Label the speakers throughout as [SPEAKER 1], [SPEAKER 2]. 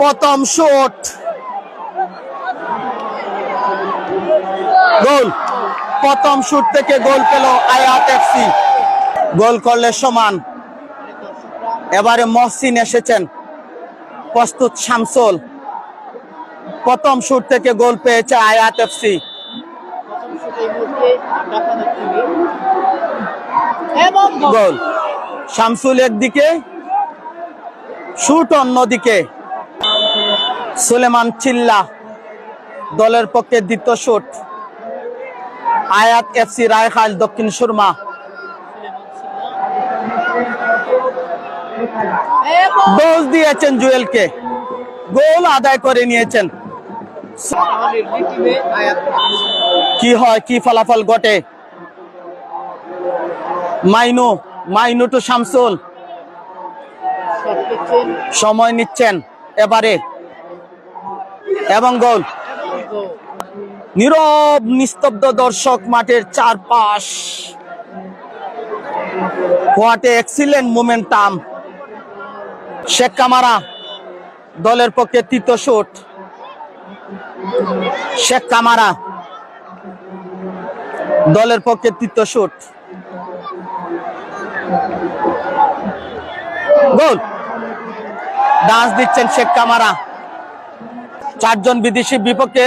[SPEAKER 1] প্রথম শট। গোল। প্রথম শুট থেকে গোল পেল আয়াত এফসি গোল করলে সমান। এবারে মহসিন এসেছেন। প্রস্তুত শামসুল। প্রথম শুট থেকে গোল পেয়েছে আয়াত এফসি গোল। শামসুল একদিকে, শুট অন্যদিকে। সুলেমান চিল্লা, দলের পক্ষে দ্বিতীয় শুট। আয়াত এফসি রায়খাল, দক্ষিণ সুরমা। ডোজ দিয়েছেন জুয়েলকে। গোল আদায় করে নিয়েছেন। কি হয়, কি ফলাফল ঘটে? Mainoo Mainoo
[SPEAKER 2] to Shamsul.
[SPEAKER 1] সময় নিচ্ছেন এবারে। এবং গোল। নীরব, নিস্তব্ধ দর্শক মাঠের চারপাশ। What a excellent momentum Sheikh Kamara দলের পক্ষে তৃতীয় শুট। শেখ কামারা দলের পক্ষে তৃতীয় শুট। গোল। ডান্স দিচ্ছেন শেখ কামারা। চারজন বিদেশি বিপক্ষে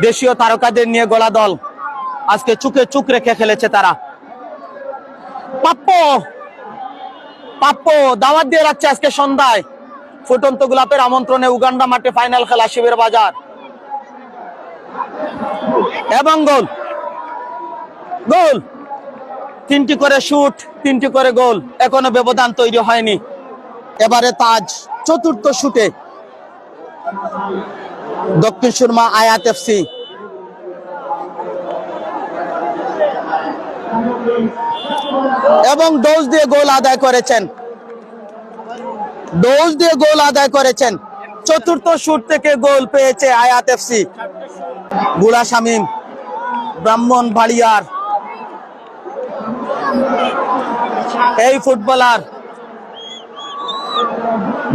[SPEAKER 1] দেশীয় তারকাদের নিয়ে গোলা দল। আজকে চুকে চুক রেখে খেলেছে তারা। পাপ্প! পাপ্প! দাওয়াত দিয়ে রাখছে আজকে সন্ধ্যায়। ফুটন্ত গোলাপের আমন্ত্রণে উগান্ডা মাঠে ফাইনাল খেলা, শিবের বাজার। এবং গোল। গোল! তিনটি করে শুট তিনটি করে গোল এখনও ব্যবধান তৈরি হয়নি। এবারে তাজ চতুর্থ শুটে দক্ষিণ সুরমা আয়াত এফসি এবং ডোজ দিয়ে গোল আদায় করেছেন। ডোজ দিয়ে গোল আদায় করেছেন। চতুর্থ শুট থেকে গোল পেয়েছে আয়াত এফসি বুড়া শামীম, ব্রাহ্মণ বাড়িয়ার। এই ফুটবলার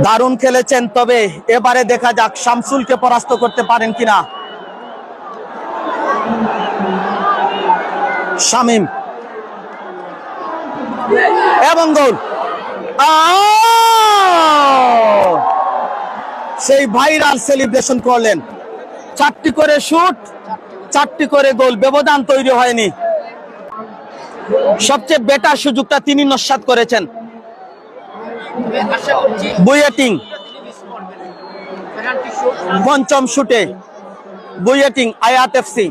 [SPEAKER 1] দারুণ খেলেছেন, তবে এবারে দেখা যাক শামসুলকে পরাস্ত করতে পারেন কিনা। শামিম। এবং গোল। সেই ভাইরাল সেলিব্রেশন করলেন। চারটি করে শুট, চারটি করে গোল, ব্যবধান তৈরি হয়নি। সবচেয়ে বেটার সুযোগটা তিনি নস্বাত করেছেন। বুয়েটিং। পঞ্চম শুটে। বুয়েটিং আয়াত এফসি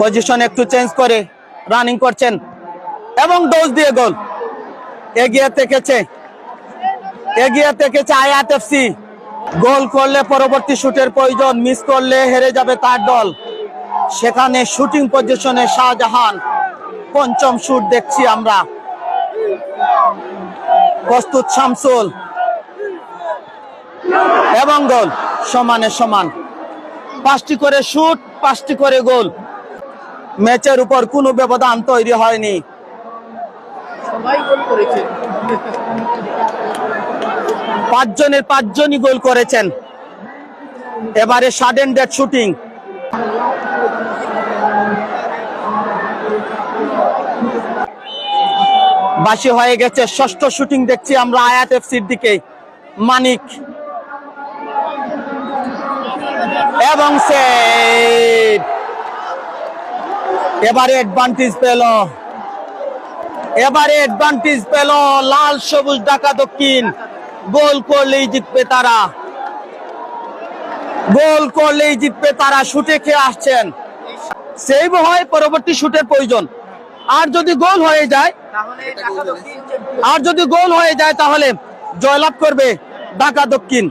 [SPEAKER 1] পজিশন একটু চেঞ্জ করে রানিং করছেন। এবং ডোজ দিয়ে গোল। এগিয়ে থেকেছে। এগিয়ে থেকেছে আয়াত এফসি গোল করলে পরবর্তী শুটের প্রয়োজন। মিস করলে হেরে যাবে তার দল। সেখানে শুটিং পজিশনে শাহজাহান। পঞ্চম শুট দেখছি আমরা। প্রস্তুত শামসুল। এবং গোল সমানে সমান। পাঁচটি করে শুট পাঁচটি করে গোল। ম্যাচের উপর কোনো ব্যবধান তৈরি হয়নি। পাঁচজনের পাঁচজনই গোল করেছেন। এবারে সাডেন ডেট শুটিং বাসি হয়ে গেছে। ষষ্ঠ শুটিং দেখছি আমরা আয়াত এফসির দিকে। মানিক। এবং সেভ এবারে অ্যাডভান্টেজ পেল। এবারে অ্যাডভান্টেজ পেল। লাল, সবুজ, ঢাকা, দক্ষিণ। গোল করলেই জিতবে তারা। গোল করলেই জিতবে তারা। শুটে খেয়ে আসছেন। সেভ হয়, পরবর্তী শুটের প্রয়োজন। আর যদি গোল হয়ে যায় আর যদি গোল হয়ে যায় তাহলে জয়লাভ করবে ঢাকা দক্ষিণ।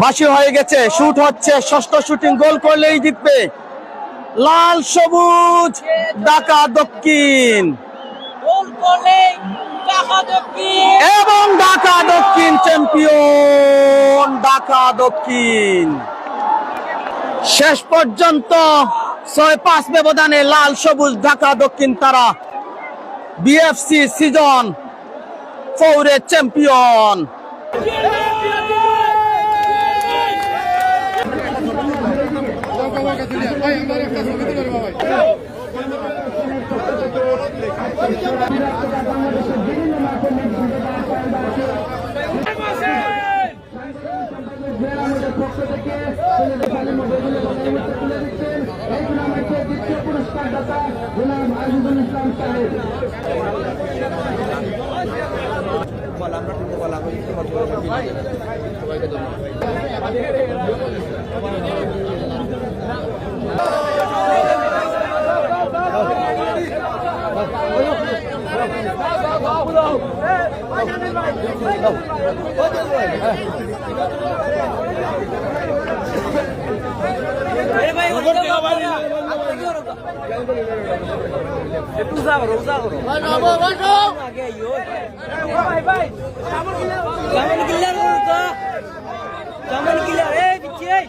[SPEAKER 1] বাসি হয়ে গেছে শুট হচ্ছে ষষ্ঠ শুটিং গোল করলেই জিতবে। লাল সবুজ ঢাকা দক্ষিণ। এবং ঢাকা দক্ষিণ চ্যাম্পিয়ন ঢাকা দক্ষিণ। শেষ পর্যন্ত ছয় পাঁচ ব্যবধানে লাল সবুজ ঢাকা দক্ষিণ তারা বিএফসি সিজন ফৌরের চ্যাম্পিয়ন
[SPEAKER 3] জামান কিল্লার তো জামান কিলার এই পিছে এই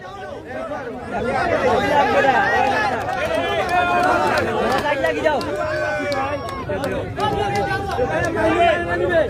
[SPEAKER 3] সাইড লাগি যাও মানিবে মানিবে